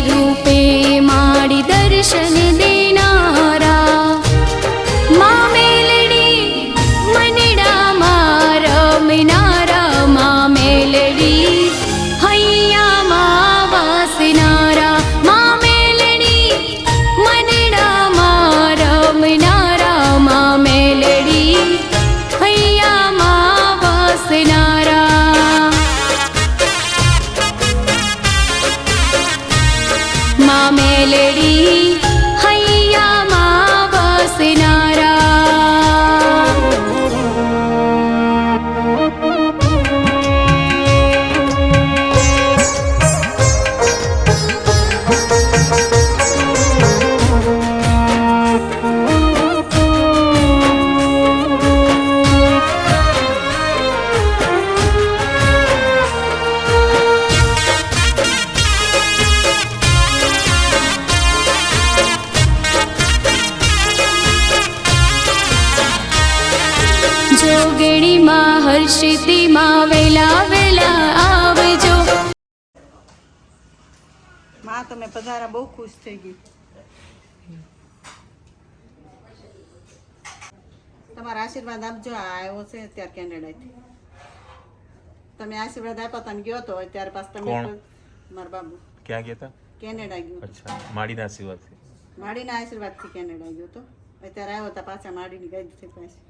ूपे मा दर्शन दे હર્ષિતીમાં વેલા વેલા આવજો. માં તમે પધારા બહુ ખુશ થઈ ગઈ. તમારા આશીર્વાદ આપજો આવ્યો છે અત્યારે કેનેડાથી. તમે આશીર્વાદ આપ્યા તમે ગયો તો ત્યારે પાછું તમે મારા બાબુ. ક્યાં ગયા હતા કેનેડા ગયો અચ્છા માડીના આશીર્વાદથી. માડીના આશીર્વાદથી કેનેડા ગયો તો. અત્યારે આવ્યો હતા પાછા માડીની ગઈ થઈ પાછી.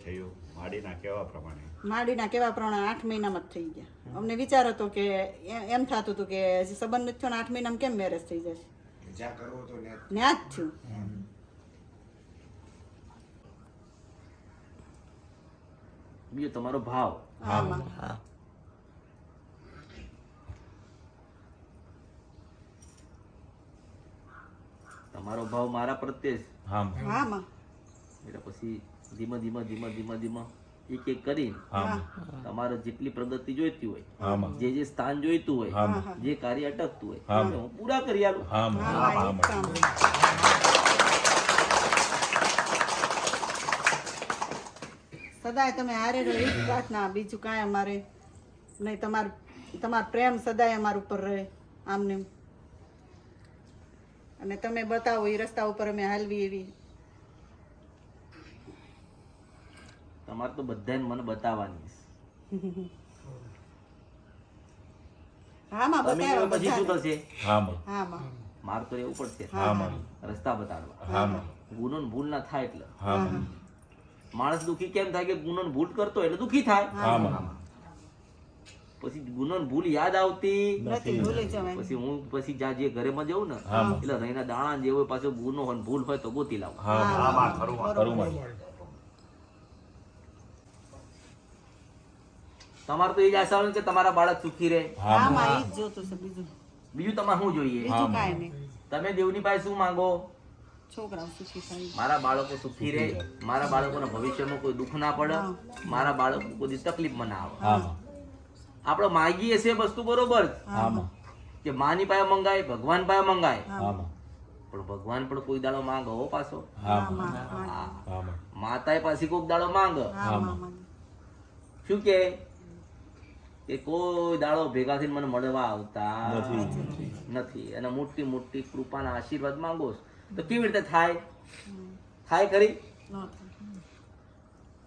થયું? માડીના કેવા પ્રમાણે? માડીના કેવા પ્રમાણે? આઠ મહિનામાં જ થઈ ગયા. અમને વિચાર હતો કે એમ થતું હતું કે હજી સંબંધ નથી થયો આઠ મહિનામાં કેમ મેરેજ થઈ જશે? જ્યાં કરવો તો ને ન્યા જ થયું બીજો તમારો ભાવ? હા. તમારો ભાવ મારા પ્રત્યે હા હા એટલે પછી ધીમે ધીમે ધીમે ધીમે ધીમે એક એક કરી તમારે જેટલી પ્રગતિ જોઈતી હોય જે જે સ્થાન જોઈતું હોય જે કાર્ય અટકતું હોય હા. પૂરા કરી આલું. હા હા હા એક કામ સદાય તમે હારે રહો એ પ્રાર્થના બીજું કાંઈ અમારે નહીં. તમાર તમારો પ્રેમ સદાય અમારા ઉપર રહે આમને. અને તમે બતાવો એ રસ્તા ઉપર અમે હાલવી એવી. તમારે તો બધાને મને બતાવવાની માં પછી શું થશે હા માં. હા માં. માર તો રહેવું પડશે. રસ્તા બતાડવા. ગુનો ભૂલ ના થાય એટલે. માણસ દુખી કેમ થાય કે ગુનો ભૂલ કરતો એટલે દુખી થાય? હા પછી ગુનો ભૂલ યાદ આવતી? નથી ભૂલી જવાય. પછી હું પછી જ્યાં જે ઘરેમાં જવું ને માં. એટલે રહીના દાણા જે હોય પાછો ગુનો હોય ભૂલ હોય તો ગોતી લાવું હા માં હા માં ખરું માં ખરું માં તમારે તો એ જ આશા હોય કે તમારા બાળક સુખી રહે. હા હા માં માં એ જ જોતું છે બીજું. બીજું તમારે શું જોઈએ? બીજું કાંઈ નહીં. તમે દેવની પાસે શું માંગો? છોકરાઓ સુખી થાય. મારા બાળકો સુખી રહે મારા બાળકોના ભવિષ્યમાં કોઈ દુઃખ ના પડે મારા બાળકો કોઈ તકલીફમાં ના આવે. આપણે માગીએ છે વસ્તુ બરોબર કે માની પાસે મંગાય ભગવાન પાસે મંગાય. પણ ભગવાન પણ કોઈ દાડો માંગો હો પાછો. માતાએ પાછી કોઈક દાડો માંગ. શું કે? કે કોઈ દાડો ભેગા થઈને મને મળવા આવતા નથી. અને મોટી મોટી કૃપાના આશીર્વાદ માંગો તો કેવી રીતે થાય? થાય ખરી?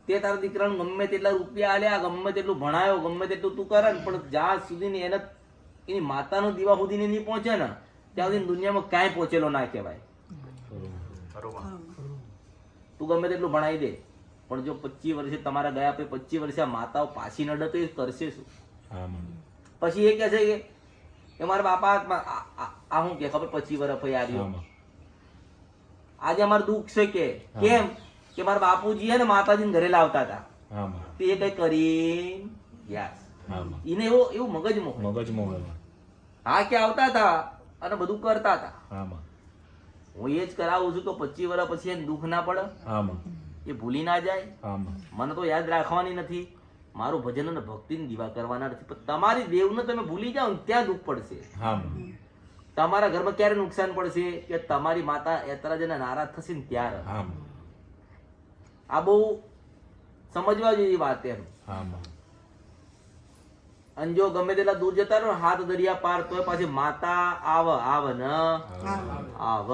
તે તારા દીકરાને ગમે તેટલા રૂપિયા આલ્યા ગમે તેટલું ભણાયો ગમે તેટલું તું કરે ને પણ જ્યાં સુધી એને એની માતાનો દીવા સુધી નહીં પહોંચે ને ત્યાં સુધી દુનિયામાં કાંઈ પહોંચેલો ના કહેવાય. તું ગમે તેટલું ભણાવી દે પણ જો પચીસ વર્ષે તમારા ગયા પછી પચીસ વર્ષે આ માતાઓ પાછી નડે તો એ કરશે શું? પછી એ કે છે કે એ મારા બાપા આ- શું કે? ખબર? પચીસ વર્ષ પછી આવ્યો. આજે અમારું દુઃખ છે કે કેમ? કે મારા બાપુજી હે ને માતાજીને ઘરે લાવતા હતા. હા તે એ કઈ કરી યસ એને એવો એવું મગજ મોહ. મગજ મોહ હા કે આવતા હતા અને બધું કરતા હતા. હું એ જ કરાવું છું તો પચીસ વર્ષ પછી એને દુઃખ ના પડે. એ ભૂલી ના જાય. મને તો યાદ રાખવાની નથી. મારું ભજન અને ભક્તિની દીવા કરવાના નથી. પણ તમારી દેવને તમે ભૂલી જાઓ ત્યાં દુઃખ પડશે. તમારા ઘરમાં ક્યારે નુકસાન પડશે? કે તમારી માતા યતરાજને નારાજ થશે ને ત્યારે? આ બહુ સમજવા જેવી વાત એમ. હા. અને જો ગમે તેટલા દૂર જતા રહો હાથ દરિયા પાર તો પાછી માતા આવ આવ ન. આવ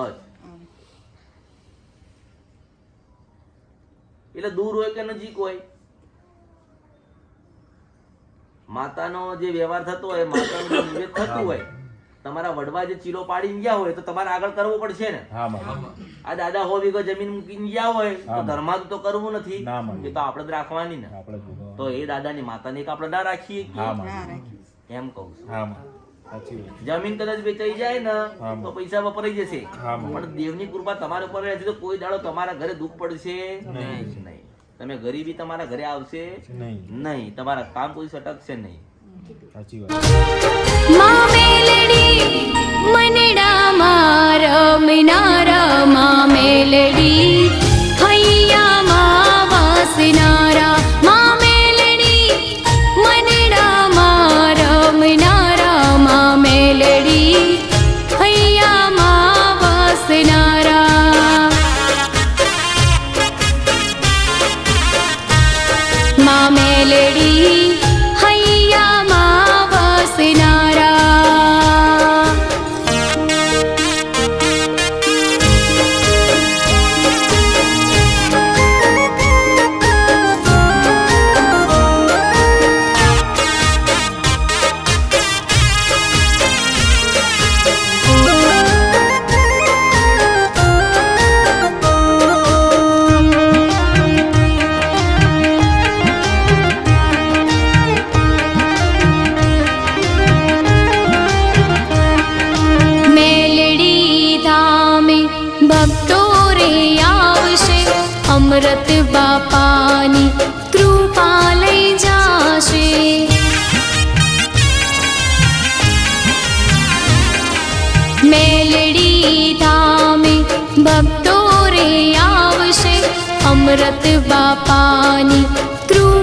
એટલે દૂર હોય કે નજીક હોય? માતાનો જે વ્યવહાર થતો હોય માતાનું જે નિવેદ થતું હોય તમારા વડવા જે ચીલો પાડીને ગયા હોય તો તમારે આગળ કરવો પડશે ને? આ દાદા હો વીઘો જમીન મૂકીને ગયા હોય તો ધર્માદ તો કરવું નથી. એ તો આપણે જ રાખવાની ને. તો એ દાદાની માતાને એક આપણે ના રાખીએ એમ કહું છું. જમીન કદાચ વેચાઈ જાય ને તો પૈસા વપરાઈ જશે. પણ દેવની કૃપા તમારા ઉપર રહેશે તો કોઈ દાડો તમારા ઘરે દુઃખ પડશે નહીં. તમે ગરીબી તમારા ઘરે આવશે નહીં. નહીં. તમારા કામ કોઈ સટકશે નહીં. સાચી વાત. મા મેલડી મારા મિનારા મા મેલડી. ભક્તો રે આવશે અમૃત બાપાની કૃપા લઈ જાશે મેલડી ધામે ભક્તો રે આવશે અમૃત બાપાની કૃપા